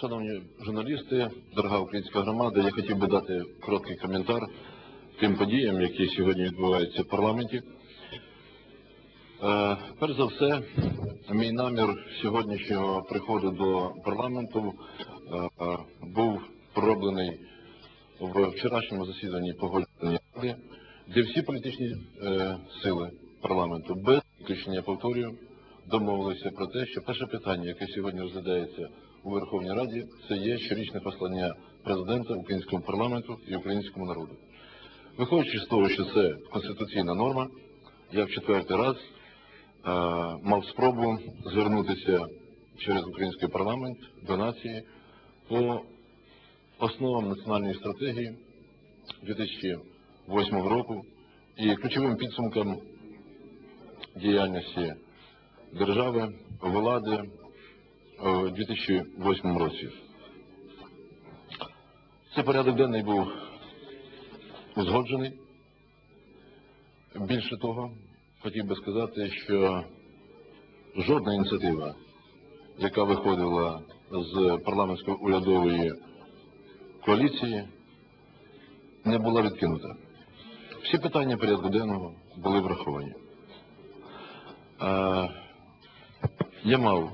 Шановні журналісти, дорога українська громада, я хотів би дати короткий коментар тим подіям, які сьогодні відбуваються в парламенті. Е, Перш за все, мій намір сьогоднішнього приходу до парламенту е, був пророблений в вчорашньому засіданні погодження ради, де всі політичні е, сили парламенту без виключення повторюю домовилися про те, що перше питання, яке сьогодні розглядається у Верховній Раді, це є щорічне послання президента українському парламенту і українському народу. Виходячи з того, що це конституційна норма, я в четвертий раз е, мав спробу звернутися через український парламент до нації по основам національної стратегії 2008 року і ключовим підсумкам діяльності держави, влади у 2008 році. Цей порядок денний був узгоджений. Більше того, хотів би сказати, що жодна ініціатива, яка виходила з парламентської урядової коаліції, не була відкинута. Всі питання порядку денного були враховані. Е, Я мав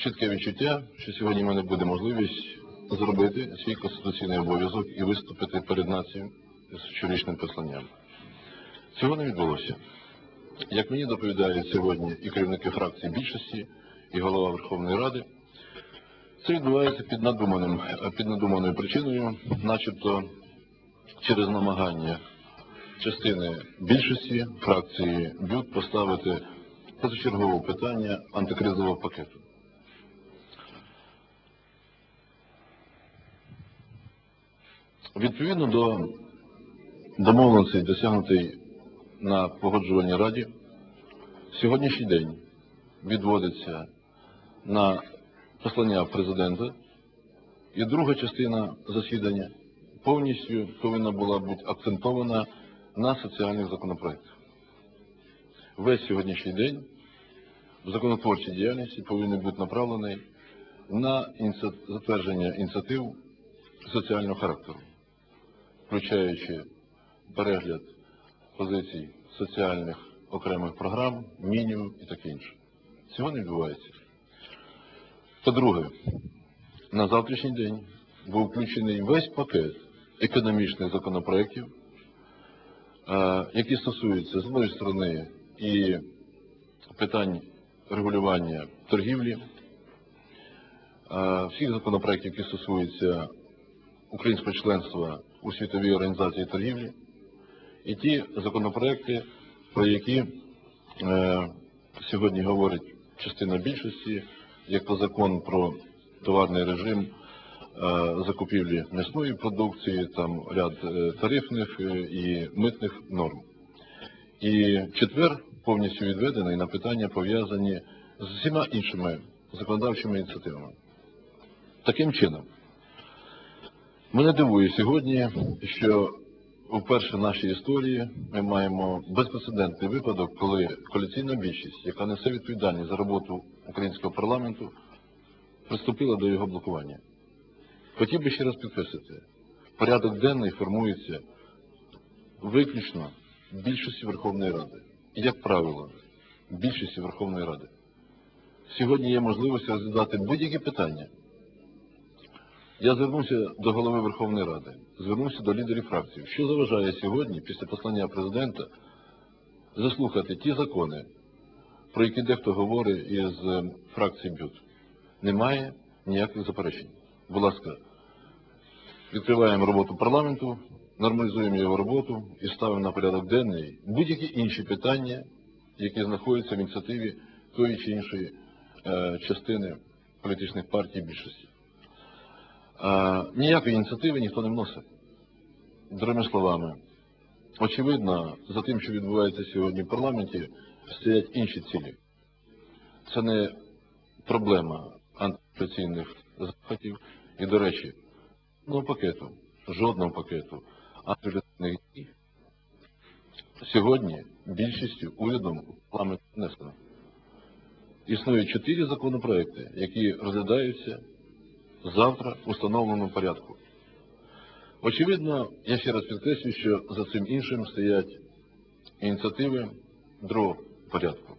чітке відчуття, що сьогодні в мене буде можливість зробити свій конституційний обов'язок і виступити перед нацією з щорічним посланням. Цього не відбулося. Як мені доповідають сьогодні і керівники фракції більшості, і голова Верховної Ради, це відбувається під надуманим, під надуманою причиною, начебто через намагання частини більшості фракції БЮТ поставити позачергове питання антикризового пакету. Відповідно до домовленостей, досягнутої на погоджувальній раді, сьогоднішній день відводиться на послання президента, і друга частина засідання повністю повинна була бути акцентована на соціальних законопроектах. Весь сьогоднішній день в законотворчій діяльності повинен бути направлений на затвердження ініціатив соціального характеру, включаючи перегляд позицій соціальних окремих програм, мінімум і таке інше. Цього не відбувається. По-друге, на завтрашній день був включений весь пакет економічних законопроєктів, е, які стосуються з однієї сторони і питань регулювання торгівлі, е, всіх законопроєктів, які стосуються українського членства у світовій організації торгівлі, і ті законопроекти, про які е, сьогодні говорить частина більшості, як то закон про товарний режим е, закупівлі м'ясної продукції, там ряд е, тарифних е, і митних норм. І четвер повністю відведений на питання, пов'язані з усіма іншими законодавчими ініціативами. Таким чином, мене дивує сьогодні, що вперше в нашій історії ми маємо безпрецедентний випадок, коли коаліційна більшість, яка несе відповідальність за роботу українського парламенту, приступила до його блокування. Хотів би ще раз підкреслити, порядок денний формується виключно більшості Верховної Ради. І, як правило, більшості Верховної Ради. Сьогодні є можливість розглядати будь-які питання. Я звернувся до голови Верховної Ради, звернувся до лідерів фракцій. Що заважає сьогодні, після послання президента, заслухати ті закони, про які дехто говорить із е, фракції БЮТ? Немає ніяких заперечень. Будь ласка, відкриваємо роботу парламенту, нормалізуємо його роботу і ставимо на порядок денний будь-які інші питання, які знаходяться в ініціативі тої чи іншої е, частини політичних партій більшості. Ніякої ініціативи ніхто не вносить. Другими словами, очевидно, за тим, що відбувається сьогодні в парламенті, стоять інші цілі. Це не проблема антиконституційних заходів. І, до речі, жодного пакету, жодного пакету антиконституційних дій сьогодні більшістю урядом парламент внесено. існує чотири законопроекти, які розглядаються завтра в установленому порядку. Очевидно, я ще раз підкреслюю, що за цим іншим стоять ініціативи другого порядку.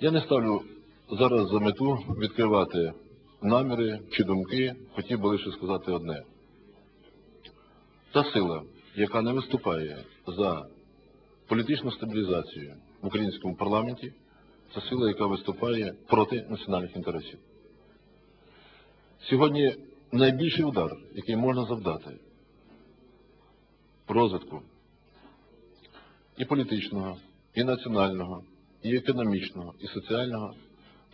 Я не ставлю зараз за мету відкривати наміри чи думки, хотів би лише сказати одне. Та сила, яка не виступає за політичну стабілізацію в українському парламенті, це сила, яка виступає проти національних інтересів. Сьогодні найбільший удар, який можна завдати розвитку і політичного, і національного, і економічного, і соціального,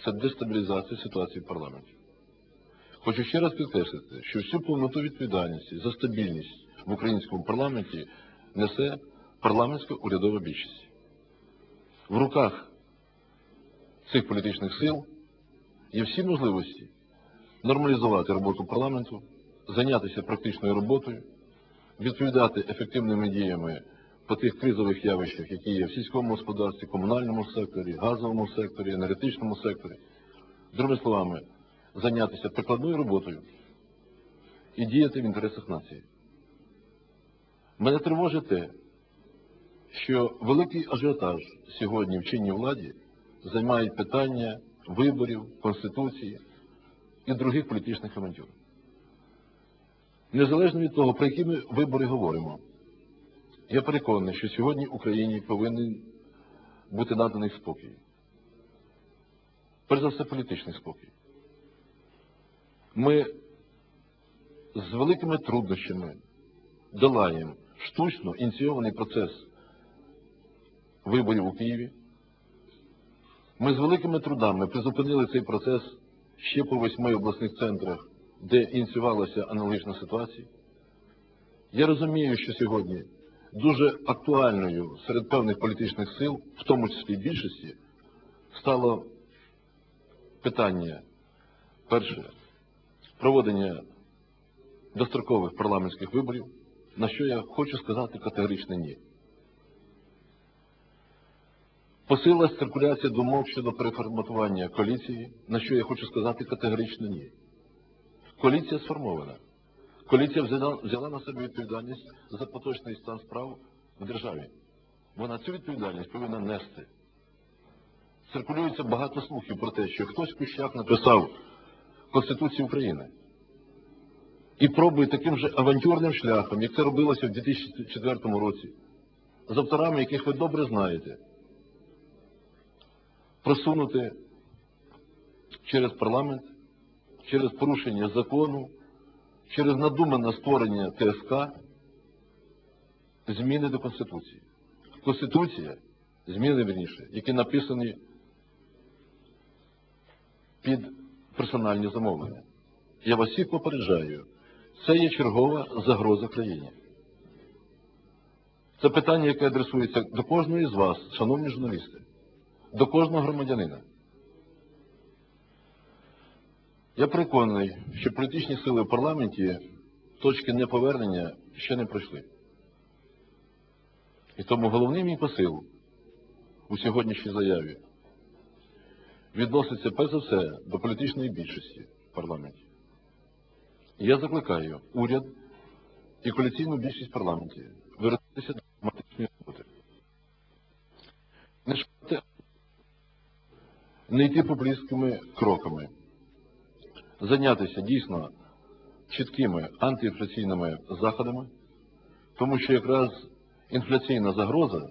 це дестабілізація ситуації в парламенті. Хочу ще раз підкреслити, що всю повноту відповідальності за стабільність в українському парламенті несе парламентська урядова більшість. В руках цих політичних сил є всі можливості нормалізувати роботу парламенту, зайнятися практичною роботою, відповідати ефективними діями по тих кризових явищах, які є в сільському господарстві, комунальному секторі, газовому секторі, енергетичному секторі. Другими словами, зайнятися прикладною роботою і діяти в інтересах нації. Мене тривожить те, що великий ажіотаж сьогодні в чинній владі займають питання виборів, Конституції і других політичних авантюр. Незалежно від того, про які ми вибори говоримо, я переконаний, що сьогодні Україні повинен бути наданий спокій. Перш за все, політичний спокій. Ми з великими труднощами долаємо штучно ініційований процес виборів у Києві. Ми з великими трудами призупинили цей процес ще по восьми обласних центрах, де ініціювалася аналогічна ситуація. Я розумію, що сьогодні дуже актуальною серед певних політичних сил, в тому числі більшості, стало питання перше проводення дострокових парламентських виборів, на що я хочу сказати категорично ні. Посилилась циркуляція думок щодо переформатування коаліції, на що я хочу сказати категорично ні. Коаліція сформована. Коаліція взяла, взяла на себе відповідальність за поточний стан справ в державі. Вона цю відповідальність повинна нести. Циркулюється багато слухів про те, що хтось в кущах написав Конституцію України і пробує таким же авантюрним шляхом, як це робилося в 2004 році, з авторами, яких ви добре знаєте, просунути через парламент, через порушення закону, через надумане створення ТСК зміни до Конституції. Конституція, зміни верніше, які написані під персональні замовлення. Я вас всіх попереджаю, це є чергова загроза країні. Це питання, яке адресується до кожного з вас, шановні журналісти, до кожного громадянина. Я переконаний, що політичні сили в парламенті точки неповернення ще не пройшли. І тому головний мій посил у сьогоднішній заяві відноситься перш за все до політичної більшості в парламенті. І я закликаю уряд і коаліційну більшість в парламенті виразитися до демократичної роботи. Не шукати, не йти популістськими кроками, зайнятися дійсно чіткими антиінфляційними заходами, тому що якраз інфляційна загроза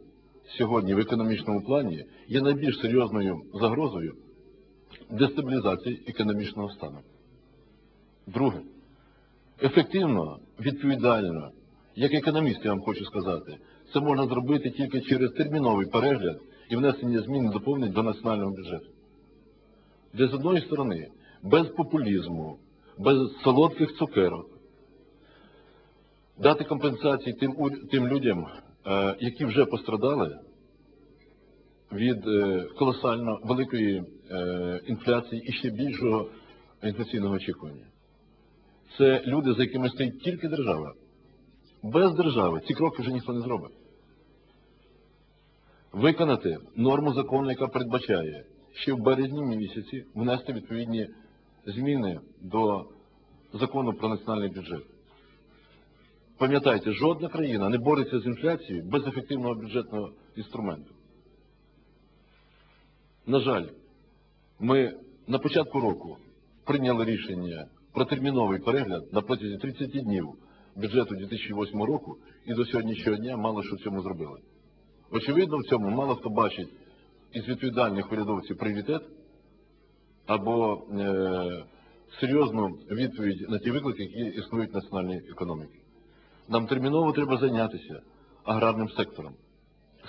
сьогодні в економічному плані є найбільш серйозною загрозою дестабілізації економічного стану. Друге, ефективно, відповідально, як економіст, я вам хочу сказати, це можна зробити тільки через терміновий перегляд і внесення змін і доповнень до національного бюджету. Де з одної сторони, без популізму, без солодких цукерок, дати компенсації тим, тим людям, е, які вже пострадали від е, колосально великої е, інфляції і ще більшого інфляційного очікування. Це люди, за якими стоїть тільки держава. Без держави ці кроки вже ніхто не зробить. Виконати норму закону, яка передбачає ще в березні місяці внести відповідні зміни до закону про національний бюджет. Пам'ятайте, жодна країна не бореться з інфляцією без ефективного бюджетного інструменту. На жаль, ми на початку року прийняли рішення про терміновий перегляд на протязі 30 днів бюджету 2008 року і до сьогоднішнього дня мало що в цьому зробили. Очевидно, в цьому мало хто бачить із відповідальних урядовців пріоритет або е, серйозну відповідь на ті виклики, які існують в національній економіці. Нам терміново треба зайнятися аграрним сектором.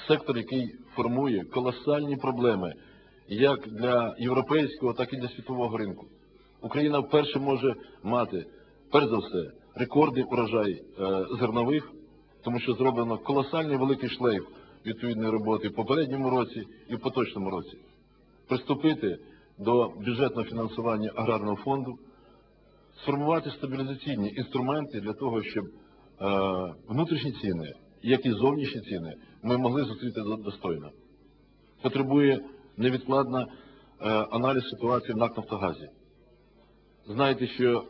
Сектор, який формує колосальні проблеми як для європейського, так і для світового ринку. Україна вперше може мати, перш за все, рекордний урожай е, зернових, тому що зроблено колосальний великий шлейф відповідної роботи в попередньому році і в поточному році. Приступити до бюджетного фінансування аграрного фонду, сформувати стабілізаційні інструменти для того, щоб е, внутрішні ціни, як і зовнішні ціни, ми могли зустріти достойно. Потребує невідкладно е, аналіз ситуації в НАК «Нафтогазі». Знаєте, що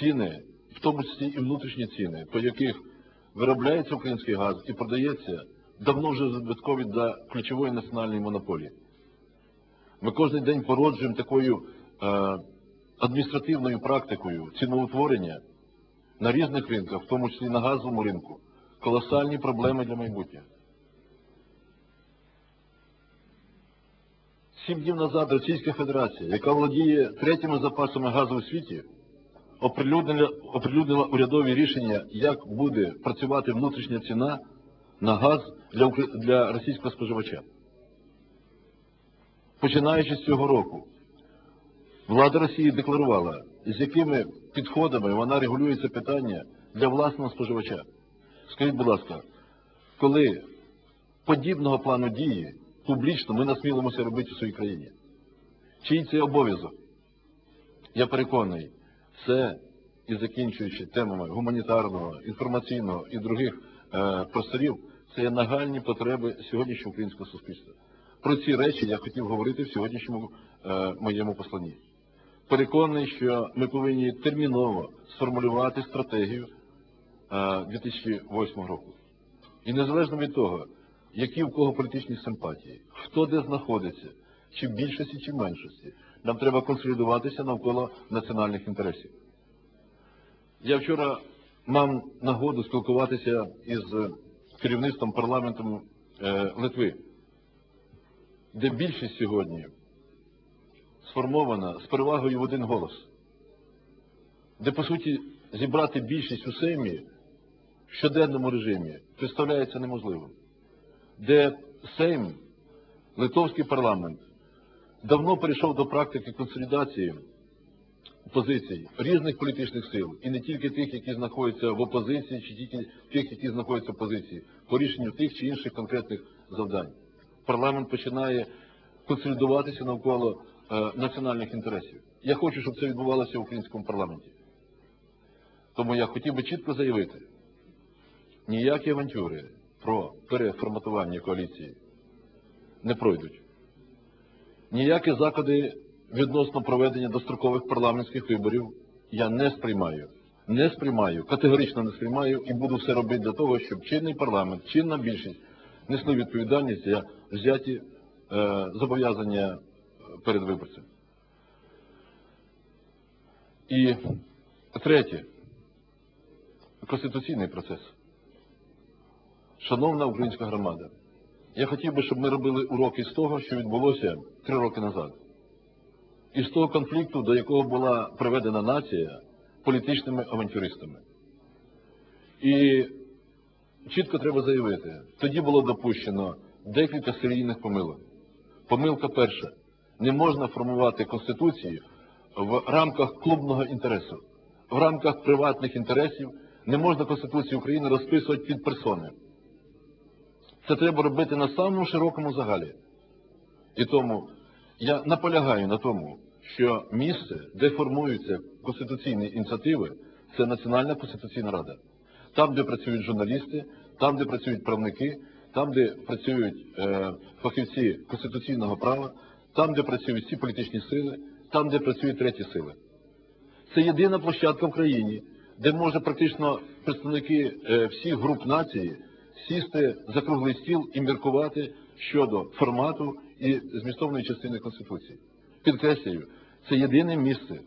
ціни, в тому числі і внутрішні ціни, по яких виробляється український газ і продається, давно вже збиткові для ключової національної монополії. Ми кожен день породжуємо такою е, адміністративною практикою ціноутворення на різних ринках, в тому числі на газовому ринку, колосальні проблеми для майбутнього. Сім днів назад Російська Федерація, яка володіє третіми запасами газу у світі, оприлюднила, оприлюднила урядові рішення, як буде працювати внутрішня ціна на газ для, для російського споживача. Починаючи з цього року, влада Росії декларувала, з якими підходами вона регулює це питання для власного споживача. Скажіть, будь ласка, коли подібного плану дії публічно ми насмілимося робити в своїй країні? Чий це обов'язок? Я переконаний, це і закінчуючи темами гуманітарного, інформаційного і других е, це є нагальні потреби сьогоднішнього українського суспільства. Про ці речі я хотів говорити в сьогоднішньому е, моєму посланні. Переконаний, що ми повинні терміново сформулювати стратегію е, 2008 року. І незалежно від того, які в кого політичні симпатії, хто де знаходиться, чи в більшості, чи в меншості, нам треба консолідуватися навколо національних інтересів. Я вчора мав нагоду спілкуватися із керівництвом парламенту е, Литви, де більшість сьогодні сформована з перевагою в один голос, де, по суті, зібрати більшість у Сеймі в щоденному режимі представляється неможливим, де Сейм, литовський парламент, давно перейшов до практики консолідації позицій різних політичних сил, і не тільки тих, які знаходяться в опозиції, чи тільки тих, які знаходяться в опозиції, по рішенню тих чи інших конкретних завдань. Парламент починає консолідуватися навколо е, національних інтересів. Я хочу, щоб це відбувалося в українському парламенті. Тому я хотів би чітко заявити, ніякі авантюри про переформатування коаліції не пройдуть. Ніякі заходи відносно проведення дострокових парламентських виборів я не сприймаю. Не сприймаю, категорично не сприймаю і буду все робити для того, щоб чинний парламент, чинна більшість несли відповідальність за взяті е, зобов'язання перед виборцем. І третє конституційний процес. Шановна українська громада, я хотів би, щоб ми робили уроки з того, що відбулося три роки назад. І з того конфлікту, до якого була приведена нація політичними авантюристами. І чітко треба заявити, тоді було допущено декілька серійних помилок. Помилка перша. Не можна формувати Конституцію в рамках клубного інтересу, в рамках приватних інтересів. Не можна Конституцію України розписувати під персони. Це треба робити на самому широкому загалі. І тому я наполягаю на тому, що місце, де формуються конституційні ініціативи, це Національна конституційна рада. Там, де працюють журналісти, там, де працюють правники, там, де працюють е, фахівці конституційного права, там, де працюють всі політичні сили, там, де працюють треті сили. Це єдина площадка в країні, де може практично представники е, всіх груп нації сісти за круглий стіл і міркувати щодо формату і змістовної частини Конституції. Підкреслюю, це єдине місце,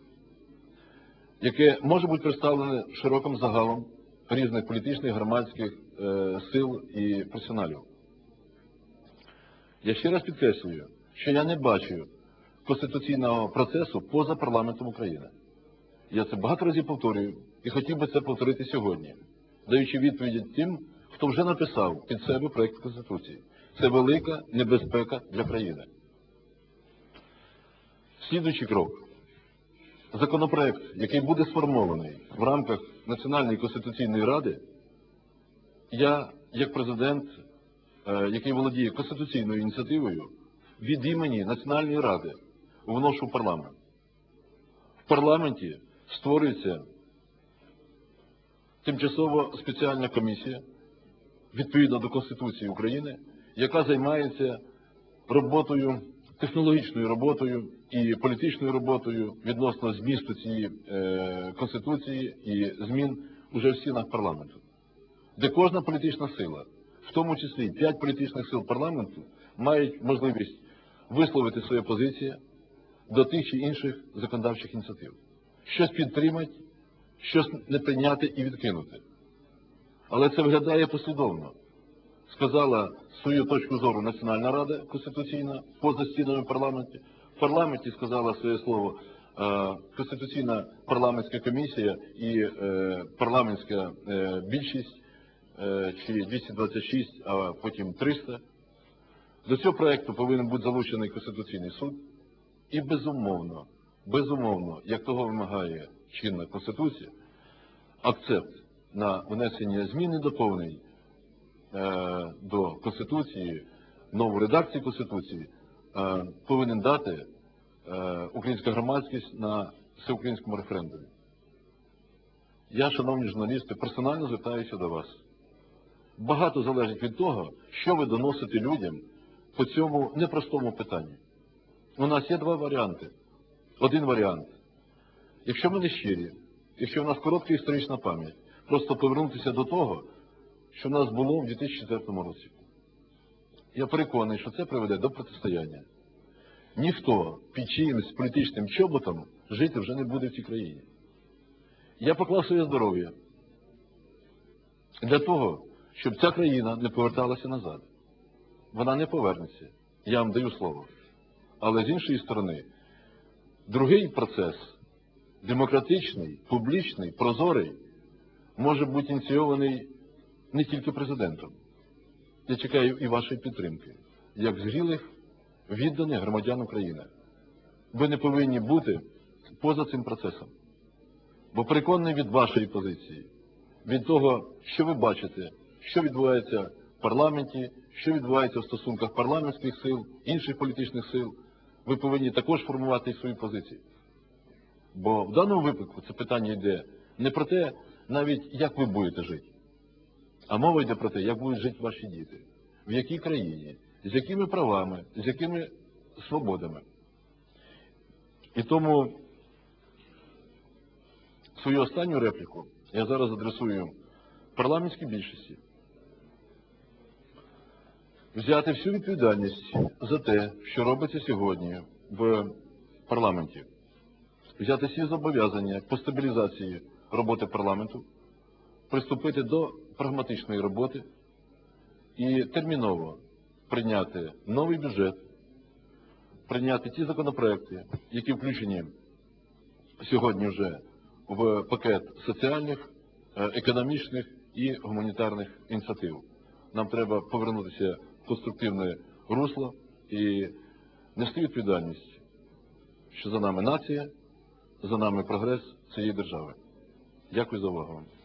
яке може бути представлене широким загалом різних політичних, громадських е, сил і персоналів. Я ще раз підкреслюю, що я не бачу конституційного процесу поза парламентом України. Я це багато разів повторюю і хотів би це повторити сьогодні, даючи відповіді тим, хто вже написав під себе проєкт Конституції. Це велика небезпека для країни. Слідуючий крок. Законопроект, який буде сформований в рамках Національної конституційної ради, я, як президент, е, який володіє конституційною ініціативою, від імені Національної ради вношу в парламент. В парламенті створюється тимчасова спеціальна комісія відповідно до Конституції України, яка займається роботою, технологічною роботою і політичною роботою відносно змісту цієї е, Конституції і змін уже в стінах парламенту, де кожна політична сила, в тому числі п'ять політичних сил парламенту, мають можливість висловити свою позицію до тих чи інших законодавчих ініціатив. Щось підтримати, щось не прийняти і відкинути. Але це виглядає послідовно. Сказала свою точку зору Національна Рада Конституційна поза стінами парламенту. В парламенті сказала своє слово е, Конституційна парламентська комісія і е, парламентська е, більшість чи 226, а потім 300. До цього проєкту повинен бути залучений Конституційний суд. І безумовно, безумовно, як того вимагає чинна Конституція, акцепт на внесення змін і доповнень до Конституції, нову редакцію Конституції е, повинен дати е, українська громадськість на всеукраїнському референдумі. Я, шановні журналісти, персонально звертаюся до вас. Багато залежить від того, що ви доносите людям по цьому непростому питанню. У нас є два варіанти. Один варіант. Якщо ми не щирі, якщо в нас коротка історична пам'ять, просто повернутися до того, що в нас було в 2004 році. Я переконаний, що це приведе до протистояння. Ніхто під чиїмось політичним чоботом жити вже не буде в цій країні. Я поклав своє здоров'я для того, щоб ця країна не поверталася назад. Вона не повернеться. Я вам даю слово. Але з іншої сторони, другий процес, демократичний, публічний, прозорий, може бути ініційований не тільки президентом. Я чекаю і вашої підтримки, як зрілих, відданих громадян України. Ви не повинні бути поза цим процесом. Бо переконаний від вашої позиції, від того, що ви бачите, що відбувається в парламенті, що відбувається в стосунках парламентських сил, інших політичних сил, ви повинні також формувати свої позиції. Бо в даному випадку це питання йде не про те, навіть як ви будете жити, а мова йде про те, як будуть жити ваші діти, в якій країні, з якими правами, з якими свободами. І тому свою останню репліку я зараз адресую парламентській більшості. Взяти всю відповідальність за те, що робиться сьогодні в парламенті, взяти всі зобов'язання по стабілізації роботи парламенту, приступити до прагматичної роботи і терміново прийняти новий бюджет, прийняти ті законопроекти, які включені сьогодні вже в пакет соціальних, е, економічних і гуманітарних ініціатив. Нам треба повернутися в конструктивне русло і нести відповідальність, що за нами нація, за нами прогрес цієї держави. Дякую за увагу. вам.